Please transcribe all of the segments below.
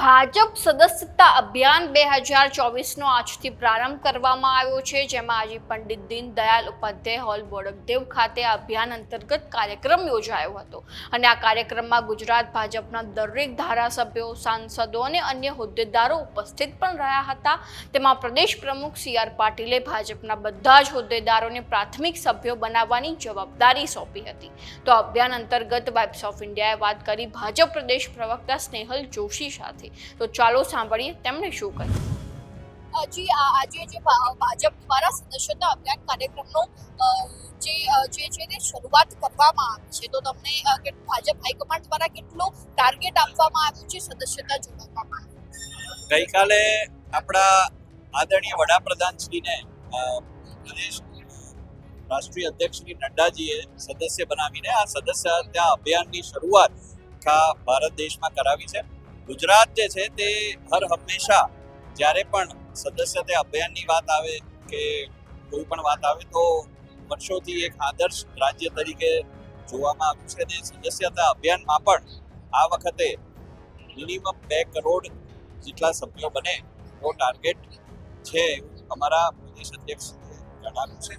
ভাই ભાજપ સદસ્યતા અભિયાન બે હજાર ચોવીસનો આજથી પ્રારંભ કરવામાં આવ્યો છે, જેમાં આજે પંડિત દીનદયાલ ઉપાધ્યાય હોલ બોડકદેવ ખાતે અભિયાન અંતર્ગત કાર્યક્રમ યોજાયો હતો. અને આ કાર્યક્રમમાં ગુજરાત ભાજપના દરેક ધારાસભ્યો, સાંસદો અને અન્ય હોદ્દેદારો ઉપસ્થિત પણ રહ્યા હતા. તેમાં પ્રદેશ પ્રમુખ સી આર પાટીલે ભાજપના બધા જ હોદ્દેદારોને પ્રાથમિક સભ્યો બનાવવાની જવાબદારી સોંપી હતી. તો અભિયાન અંતર્ગત વાઇબ્સ ઓફ ઇન્ડિયાએ વાત કરી ભાજપ પ્રદેશ પ્રવક્તા સ્નેહલ જોશી સાથે. તો ચાલો સાંભળીએ તેમણે શું કહ્યું. હજી આજે જે ભાજપ દ્વારા સદસ્યતા અભિયાન કાર્યક્રમનો જે જે છે તે શરૂઆત કરવામાં આવી છે. તો તમને ભાજપ હાઈકમાન્ડ દ્વારા કેટલો ટાર્ગેટ આપવામાં આવ્યું છે સદસ્યતા જોડવામાં? ગઈકાલે આપણા આદરણીય વડાપ્રધાન શ્રીને અ, પ્રદેશ રાષ્ટ્રીય અધ્યક્ષ શ્રી નડ્ડાજીએ સદસ્ય બનાવીને આ સદસ્યતા અભિયાનની શરૂઆત આખા ભારત દેશમાં કરાવી છે. ગુજરાત જે છે તે હર હંમેશા જ્યારે પણ સદસ્યતા અભિયાનની વાત આવે કે કોઈ પણ વાત આવે તો વર્ષોથી એક આદર્શ રાજ્ય તરીકે જોવામાં આવ્યું છે અને સદસ્યતા અભિયાનમાં પણ આ વખતે મિનિમમ બે કરોડ જેટલા સભ્યો બને એવો ટાર્ગેટ છે અમારા પ્રદેશ અધ્યક્ષ જણાવ્યું છે.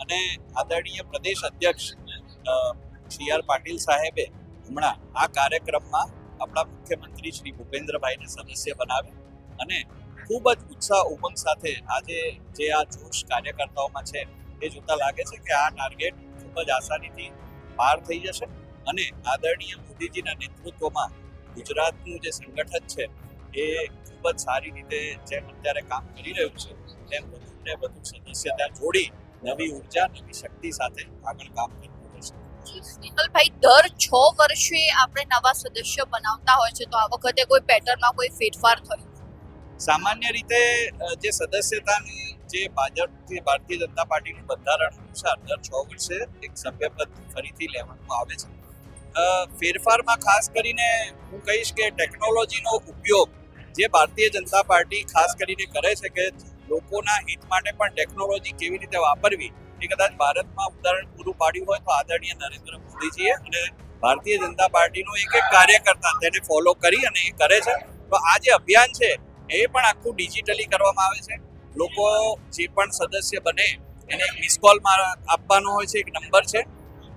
અને આદરણીય પ્રદેશ અધ્યક્ષ સી આર પાટીલ સાહેબે હમણાં આ કાર્યક્રમમાં આપણા મુખ્યમંત્રી શ્રી ભૂપેન્દ્રભાઈને સદસ્ય બનાવે અને ખૂબ જ ઉત્સાહ ઉમંગ સાથે આજે જે આ જોશ કાર્યકર્તાઓમાં છે, એ જોતા લાગે છે કે આ ટાર્ગેટ ખૂબ જ આસાનીથી પાર થઈ જશે અને આદરણીય મોદીજીના નેતૃત્વમાં ગુજરાતનું જે સંગઠન છે, એ ખૂબ જ સારી રીતે જેમ અત્યારે કામ કરી રહ્યું છે, તેમ વધુ ને વધુ સદસ્યતા જોડી નવી ઊર્જા, નવી શક્તિ સાથે આગળ કામ કરવું. સ્નેહલભાઈ, દર છ વર્ષે આપણે નવા સદસ્ય બનાવતા હોય છે, તો આ વખતે કોઈ પેટર્નમાં કોઈ ફેરફાર થયો? સામાન્ય રીતે જે સદસ્યતાની જે ભાજપથી ભારતીય જનતા પાર્ટીનું બંધારણ અનુસાર દર છ વર્ષે એક સભ્યપદ ફરીથી લેવામાં આવે છે. ફેરફારમાં ખાસ કરીને હું કહીશ કે ટેકનોલોજીનો ઉપયોગ જે ભારતીય જનતા પાર્ટી ખાસ કરીને કરે છે કે લોકોના હિત માટે પણ ટેકનોલોજી કેવી રીતે વાપરવી એ કદાચ ભારતમાં ઉદાહરણ પૂરું પાડ્યું હોય તો આદરણીય નરેન્દ્ર મોદીજીએ અને ભારતીય જનતા પાર્ટીનો એક એક કાર્યકર્તા તેને ફોલો કરી અને એ કરે છે. તો આ જે અભિયાન છે, એ પણ આખું ડિજિટલી કરવામાં આવે છે. લોકો જે પણ સદસ્ય બને, એને એક મિસ કોલ આપવાનો હોય છે, એક નંબર છે.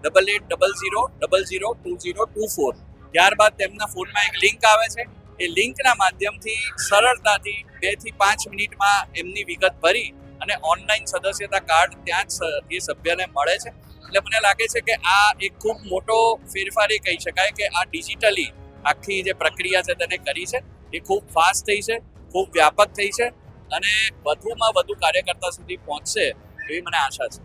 Double eight double zero double zero two zero two four ત્યારબાદ તેમના ફોનમાં એક લિંક આવે છે. એ લિંકના માધ્યમથી સરળતાથી બેથી પાંચ મિનિટમાં એમની વિગત ભરી અને ઓનલાઈન સદસ્યતા કાર્ડ ત્યાં જ એ સભ્યને મળે છે. એટલે મને લાગે છે કે આ એક ખૂબ મોટો ફેરફાર એ કહી શકાય કે આ ડિજિટલી આખી જે પ્રક્રિયા છે તેને કરી છે. એ ખૂબ ફાસ્ટ થઈ છે, ખૂબ વ્યાપક થઈ છે અને વધુમાં વધુ કાર્યકર્તા સુધી પહોંચશે એવી મને આશા છે.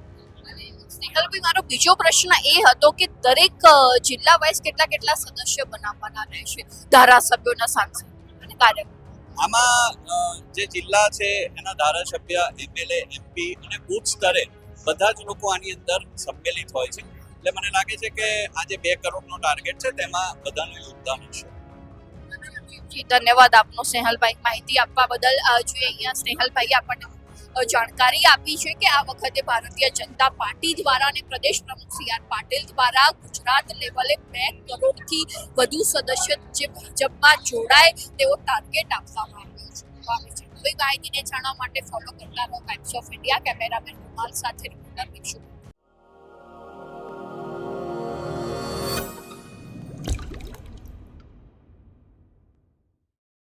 સ્નેહલભાઈ મારો બીજો પ્રશ્ન એ હતો કે દરેક જિલ્લા વાઇઝ કેટલા કેટલા સદસ્ય બનાવવાના રહેશે ધારાસભ્યોના સાંસદ અને કાર્યકર આમાં જે જિલ્લા છે એના ધારાસભ્ય એમએલએ એમપી અને બુથ સ્તરે બધા જ લોકો આની અંદર સંમેલિત હોય છે. એટલે મને લાગે છે કે આ જે બે કરોડનો ટાર્ગેટ છે તેમાં બધાનું યોગદાન હશે. ધન્યવાદ આપનો સ્નેહલભાઈ. માહિતી આપવા બદલ અ, જે અહીંયા સ્નેહલભાઈ આપણને જાણકારી આપી છે કે આ વખતે ભારતીય જનતા પાર્ટી દ્વારા અને પ્રદેશ પ્રમુખ સી આર પાટીલ દ્વારા ગુજરાત લેવલે બે કરોડથી વધુ સદસ્ય જે ભાજપમાં જોડાય તેવો ટાર્ગેટ આપવામાં આવ્યો છે. કોઈ માહિતીને જાણવા માટે ફોલો કરતા રહો Times of India cameraman Kumar સાથે રિપોર્ટર વિક્ષુ